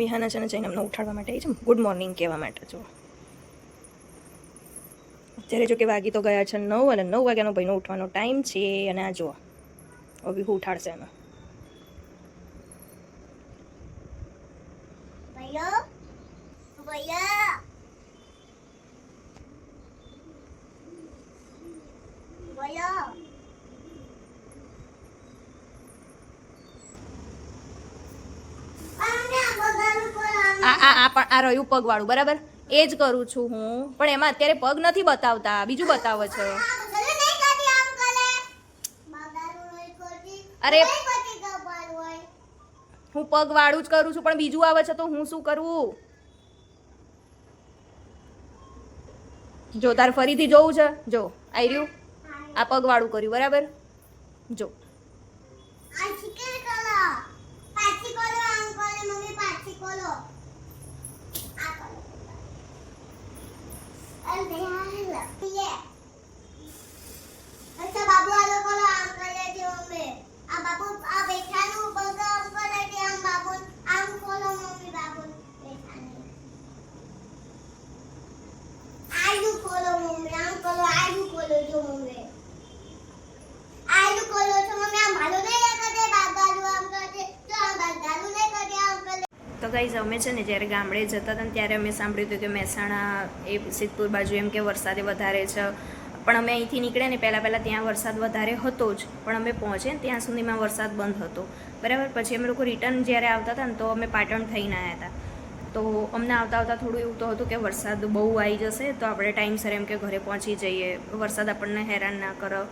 વિહાના છે ને જઈને અમને ઉઠાડવા માટે આવી છે ગુડ મોર્નિંગ કહેવા માટે જો અત્યારે જો કે વાગી તો ગયા છે નવ અને નવ વાગ્યાનો ભાઈનો ઉઠવાનો ટાઈમ છે અને આ જુઓ. હવે હું ઉઠાડશે ભૈયા ભૈયા ભૈયા આને બગાડું પણ આ આ આ પણ આ રહ્યું પગવાળું, બરાબર? એ જ કરું છું હું. પણ એમાં અત્યારે પગ નથી બતાવતા. બીજું બતાવે છે. અરે. હું પગ વાળું જ કરું છું, પણ બીજું આવે છે તો હું શું કરવું જો, તારે ફરીથી જોવું છે? જો, આઈ રહ્યું? આ પગ વાળું કર્યું, બરાબર? જો. પાછી કોલો આ કરો અરે હાલ યે અચ્છા બાબુ આ મમ્મી આ બેઠાનું કરે છે આમ બાબુ આમ કોલો મમ્મી બાબુ બેઠાનું આયુ ખોલો મમ્મી આમ ખોલો આયુ ખોલો જો મમ્મી આયુ ખોલો છો મમ્મી આમ ભાલો નહીં કરતે બાગાડું આમ કરતે તો આમ બાગાડું નહીં કરતે આમ કરે તો ગાઈઝ અમે છે ને જ્યારે ગામડે જતા હતા ત્યારે અમે સાંભળ્યું હતું કે મહેસાણા એ સિદ્ધપુર બાજુ એમ કે વરસાદે વધારે છે. પણ અમે અહીંથી નીકળ્યા ને પહેલાં પહેલાં ત્યાં વરસાદ વધારે હતો જ. પણ અમે પહોંચે ને ત્યાં સુધીમાં વરસાદ બંધ હતો. બરાબર? પછી અમે લોકો રિટર્ન જ્યારે આવતા હતા ને તો અમે પાટણ થઈને આવ્યા હતા. તો અમને આવતા આવતા થોડું એવું તો હતું કે વરસાદ બહુ આવી જશે તો આપણે ટાઈમસર એમ કે ઘરે પહોંચી જઈએ. વરસાદ આપણને હેરાન ના કરો.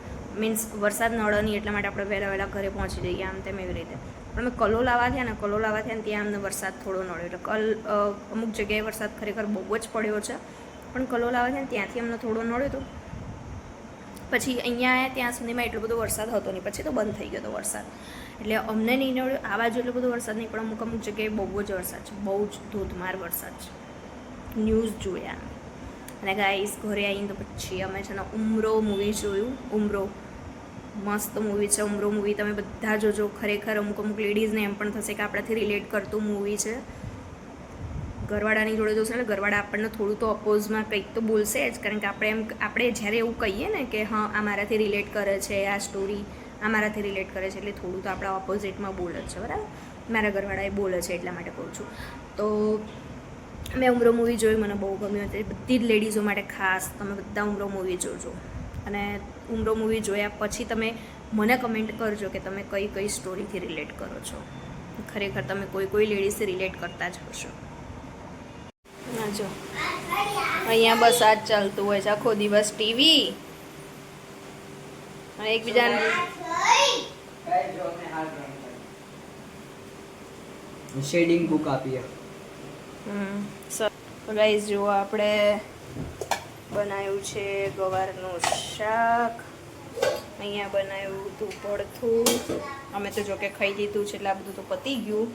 મીન્સ વરસાદ નડે નહીં એટલા માટે આપણે વહેલા વહેલા ઘરે પહોંચી જઈએ આમ તેમ એવી રીતે. પણ અમે કલો લાવવા થયા ને, કલો લાવવા થયા ને ત્યાં અમને વરસાદ થોડો નડ્યો. એટલે કલ અમુક જગ્યાએ વરસાદ ખરેખર બહુ જ પડ્યો છે. પણ કલો લાવવા થયા ને ત્યાંથી અમને થોડો નડ્યો હતો પછી અહીંયા આવ્યા ત્યાં સુધીમાં એટલો બધો વરસાદ હતો નહીં. પછી તો બંધ થઈ ગયો હતો વરસાદ. એટલે અમને નહીં નડ્યો, આ બાજુ એટલો બધો વરસાદ નહીં, પણ અમુક અમુક જગ્યાએ બહુ જ વરસાદ છે. બહુ જ ધોધમાર વરસાદ છે. ન્યૂઝ જોયા અને ગાઈસ ઘરે આવીને તો પછી અમે છે ને ઉમરો મૂવી જોયું, ઉમરો. મસ્ત મૂવી છે ઉમરો મૂવી તમે બધા જોજો, ખરેખર અમુક અમુક લેડીઝને એમ પણ થશે કે આપણાથી રિલેટ કરતું મૂવી છે. ઘરવાળાની જોડે જોશે એટલે ઘરવાળા આપણને થોડું તો અપોઝમાં કંઈક તો બોલશે જ. કારણ કે આપણે એમ આપણે જ્યારે એવું કહીએ ને કે હા, આ મારાથી રિલેટ કરે છે, આ સ્ટોરી આ મારાથી રિલેટ કરે છે, એટલે થોડું તો આપણા ઓપોઝિટમાં બોલે છે, બરાબર? મારા ઘરવાળા એ બોલે છે એટલા માટે કહું છું. તો મેં ઉમરો મૂવી જોયું, મને બહુ ગમ્યું. હતું બધી જ લેડીઝો માટે ખાસ તમે બધા ઉમરો મૂવી જોજો. અને ઉમરો મૂવી જોયા પછી તમે મને કમેન્ટ કરજો કે તમે કઈ કઈ સ્ટોરીથી રિલેટ કરો છો. ખરેખર તમે કોઈ કોઈ લેડીઝથી રિલેટ કરતા જ હશો. ના જો. અહીંયા બસ આ જ ચાલતું હોય છે. આખો દિવસ ટીવી અને એકબીજાને શેડિંગ બુક આપીએ. હમ ગાઈઝ જુઓ આપણે બનાવ્યું છે ગવારનું શાક. અહીંયા બનાવ્યું હતું ભડથું અમે તો જોકે ખાઈ લીધું છે એટલે આ બધું તો પતી ગયું.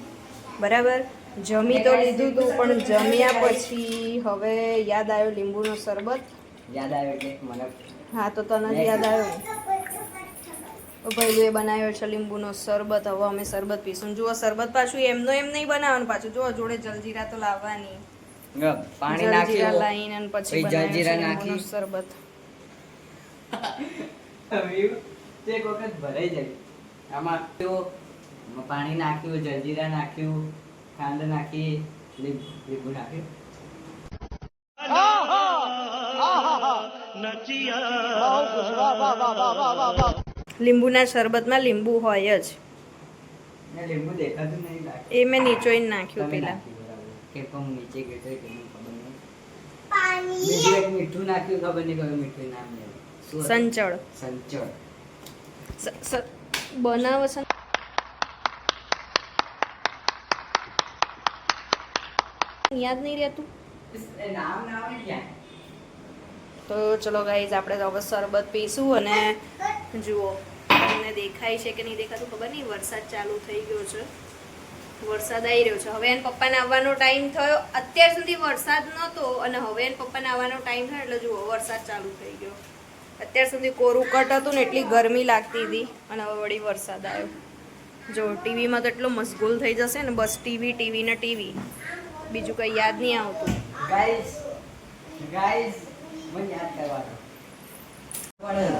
બરાબર? જમી તો લીધું હતું પણ જમ્યા પછી હવે યાદ આવ્યો લીંબુનો શરબત? યાદ આવ્યો એટલે મને હા તો તને યાદ આવ્યો. ભાઈ એ બનાવ્યો છે લીંબુનો શરબત. હવે અમે શરબત પીશું. જુઓ શરબત પાછું એમનો એમ નહીં બનાવવાનું પાછું જુઓ જોડે જલજીરા તો લાવવાની. પાણી નાખી અને પછી જલજીરા નાખી. શરબત. તે એક વખત ભરાઈ જાય. આમાં તો પાણી નાખ્યું જલજીરા નાખ્યું ખાંડ નાખી લીંબુ નાખ્યું. લીંબુના શરબતમાં લીંબુ હોય જ. લીંબુ દેખાતું નહીં એ મેં નીચોઈને નાખ્યું પેલા. પણ નીચે ગયો તો કે મને ખબર નહીં. પાણી. એક મીઠું નાખ્યું ખબર નહીં કયું મીઠું નામ લેવું સંચળ. સંચળ. બનાવે યાદ નહીં રહેતું? નામ તો ચલો ગાઈઝ આપણે તો હવે શરબત પીશું અને જુઓ તમને દેખાય છે કે નહીં દેખાતું ખબર નહીં? વરસાદ ચાલુ થઈ ગયો છે. વરસાદ આવી રહ્યો છે. હવે એને પપ્પાને આવવાનો ટાઈમ થયો. અત્યાર સુધી વરસાદ નહોતો અને હવે એને પપ્પાને આવવાનો ટાઈમ થયો એટલે જુઓ વરસાદ ચાલુ થઈ ગયો. અત્યાર સુધી કોરું કટ હતું ને એટલી ગરમી લાગતી હતી અને હવે વળી વરસાદ આવ્યો. જો ટીવીમાં તો એટલો મશગુલ થઈ જશે ને બસ ટીવી ટીવી ને ટીવી. બીજું કંઈ યાદ નહીં આવતું. ગાઈસ ગાઈસ મને યાદ કરવા દો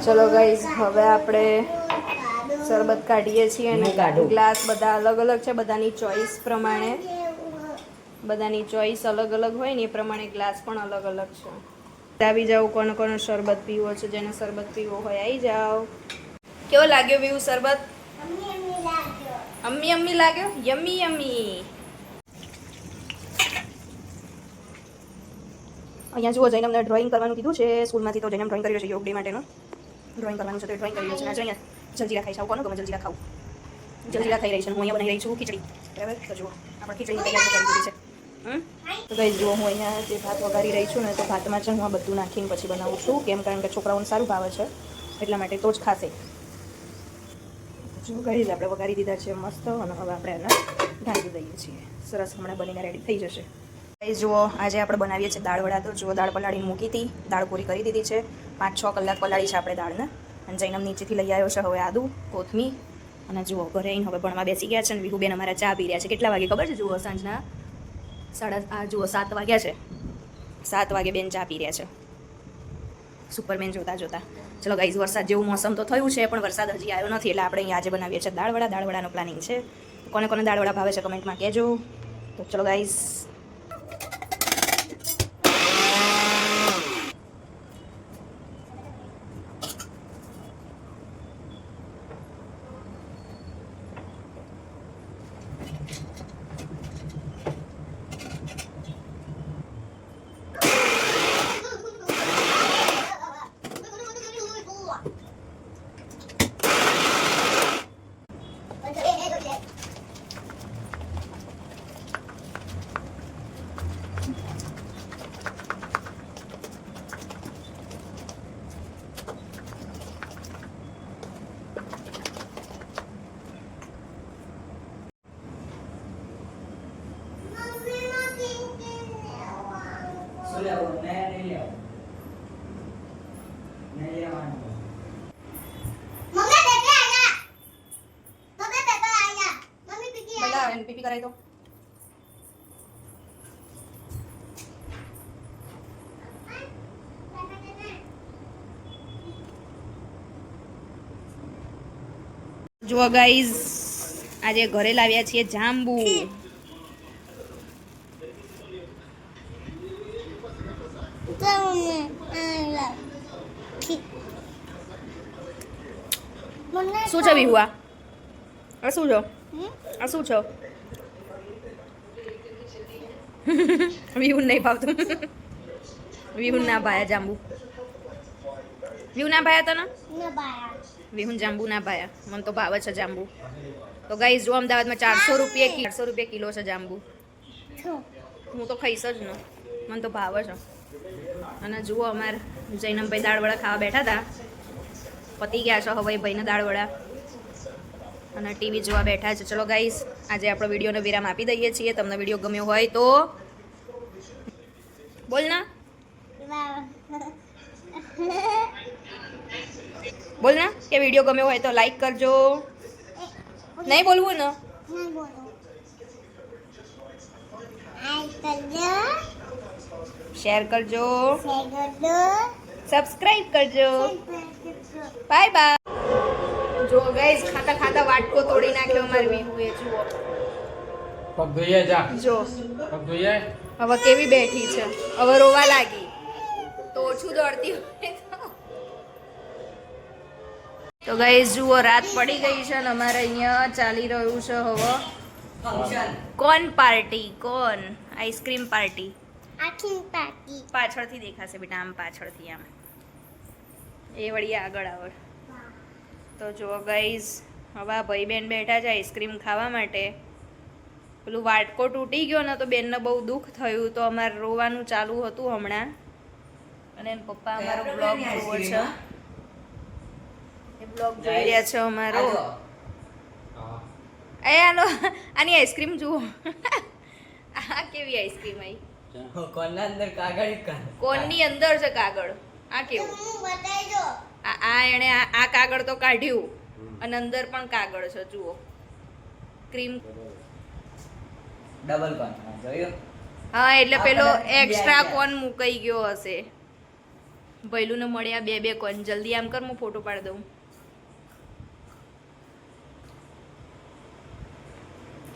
ચલો ગાઈઝ હવે આપણે શરબત કાઢીએ છીએ અને ગ્લાસ બધા અલગ અલગ છે બધાની ચોઈસ પ્રમાણે. બધાની ચોઈસ અલગ અલગ હોય ને એ પ્રમાણે ગ્લાસ પણ અલગ અલગ છે. આવી જાઓ કોનો કોનો શરબત પીવો છે જેને શરબત પીવો હોય આવી જાઓ. કેવો લાગ્યો વ્યૂ શરબત? અમ્મી અમ્મી લાગ્યો? યમી યમી. અહીંયા જુઓ જઈને અમને ડ્રોઈંગ કરવાનું કીધું છે સ્કૂલમાંથી તો જઈને ડ્રોઈંગ કર્યું છે યોગ ડે માટેનું. ડ્રોઈંગ કરવાનું છે તો ડ્રોઈંગ કર્યું છે અને અહીંયા જલજીરા ખાઈ આવું કોનું ગમે જલજીરા ખાવું જલજીરા ખાઈ રહી છે હું અહીંયા બનાવી રહી છું ખીચડી. બરાબર? તો જુઓ, આપણે ખીચડી તૈયાર કરી દીધી છે? તો ગઈ જુઓ, હું અહીંયા જે ભાત વઘારી રહી છું ને, તો ભાતમાં છે હું બધું નાખીને પછી બનાવું છું. કેમ? કારણ કે છોકરાઓને સારું ભાવે છે. એટલા માટે તો જ ખાશે. જો કરી આપણે વઘારી દીધા છે મસ્ત, અને હવે આપણે એને ઢાંકી દઈએ છીએ. સરસ હમણાં બનીને રેડી થઈ જશે. એ જુઓ, આજે આપણે બનાવીએ છીએ દાળ વડા. તો જુઓ, દાળ પલાળીને મૂકી હતી. દાળ પૂરી કરી દીધી છે. પાંચ છ કલાક પલાળી છે આપણે દાળને. અને જૈનમ નીચેથી લઈ આવ્યો છે હવે આદુ કોથમી અને જુઓ, ઘરે આવીને હવે ભણવા બેસી ગયા છે અને વિહુબેન અમારા ચા પી રહ્યા છે. કેટલા વાગે ખબર છે? જુઓ, સાંજના સાડા આ, જુઓ, સાત વાગ્યા છે. સાત વાગે બેન ચા પી રહ્યા છે. સુપરમેન જોતા જોતા. ચલો ગાઈઝ વરસાદ જેવું મોસમ તો થયું છે, પણ વરસાદ હજી આવ્યો નથી. એટલે આપણે અહીંયા આજે બનાવીએ છીએ દાળવડા. દાળવડાનો પ્લાનિંગ છે. કોને કોને દાળવડા ભાવે છે કમેન્ટમાં કહેજો. તો ચલો ગાઈઝ આયા પીપી કરાવી દો. જુઓ ગાઈઝ આજે ઘરે લાવ્યા છીએ જાંબુ. શું છે વિહુ આ આ શું છો આ શું છો? વિહુ નહીં ભાવતું. વિહુ ના ભાયા જાંબુ. વિહુ ના ભાયા તને? ના વિહુન જાંબુ ના ભાયા. મને તો ભાવે છે જાંબુ. તો ગાઈઝ જો અમદાવાદમાં ચારસો રૂપિયા ચારસો રૂપિયા કિલો છે જાંબુ. હું તો ખાઈશ જ ન. મને તો ભાવે છે. અને જુઓ અમારે જૈનમભાઈ દાળવડા ખાવા બેઠા હતા. પતી ગયા છે હવે ભાઈને દાળવડા અને ટીવી જોવા બેઠા છે. ચલો ગાઈસ આજે આપણો વિડીયોનો વિરામ આપી દઈએ છીએ. તમને વીડિયો ગમ્યો હોય તો બોલ ના. બોલ ના કે વીડિયો ગમ્યો હોય તો લાઈક કરજો. નહીં બોલવું ને? શેર કરજો. સબસ્ક્રાઈબ કરજો. બાય બાય જો ગાઈસ ખાતા ખાતા વાટકો તોડી નાખ્યો મારી વિહુએ જુઓ. પગ ધોઈએ જા. જો. પગ ધોઈએ હવે કેવી બેઠી છે? હવે રોવા લાગી. તો ઓછું દોડતી હોય તો. ગાઈસ જુઓ રાત પડી ગઈ છે ને અમારે અહીંયા ચાલી રહ્યું છે હવે. Function cone party? Cone ice cream party. પાછળથી દેખાશે બેટા આમ પાછળથી આમ. એ વળી આગળ આવે. તો જો ગાઈઝ હવે આ ભાઈ બેન બેઠા છે આઈસ્ક્રીમ ખાવા માટે. પેલું વાટકો તૂટી ગયો ને તો બેનને બહુ દુઃખ થયું. તો અમારે રોવાનું ચાલુ હતું હમણાં. અને એના પપ્પા અમારો બ્લોગ જોવો છે. એ બ્લોગ જોઈ રહ્યા છે અમારો. એ આનો આની આઈસ્ક્રીમ જુઓ. આ કેવી આઈસ્ક્રીમ આવી કોનની અંદર કાગળ કોનની અંદર છે કાગળ. આ કેવું? બતાવી દો આ આ એણે આ આ કાગળ તો કાઢ્યું. અને અંદર પણ કાગળ છે જુઓ. ક્રીમ ડબલ કોન હા, જોયું? હા એટલે પેલો એક્સ્ટ્રા કોન મુકાઈ ગયો હશે. ભૈલુને મળ્યા બે બે કોન જલ્દી આમ કર હું ફોટો પાડી દઉં.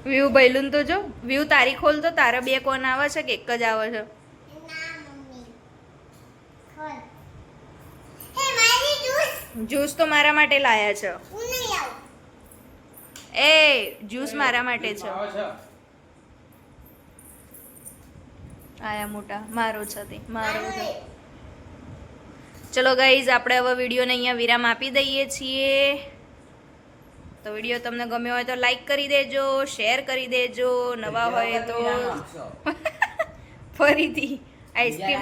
વ્યૂ ભૈલુન તો જો. વ્યૂ તારી ખોલ તો તારા બે કોન આવે છે કે એક જ આવે છે? ના મમ્મી. ખોલ. જ્યુસ તો મારા માટે લાયા છે. હું નહીં આવું. એ જ્યુસ મારા માટે છે. આયા મોટા મારો છે તે મારો છે. ચલો ગાઈઝ આપણે હવે વિડીયોને અહીંયા વિરામ આપી દઈએ છીએ. તો વીડિયો તમને ગમ્યો હોય તો લાઈક કરી દેજો શેર કરી દેજો નવા હોય તો ફરીથી આઈસ્ક્રીમ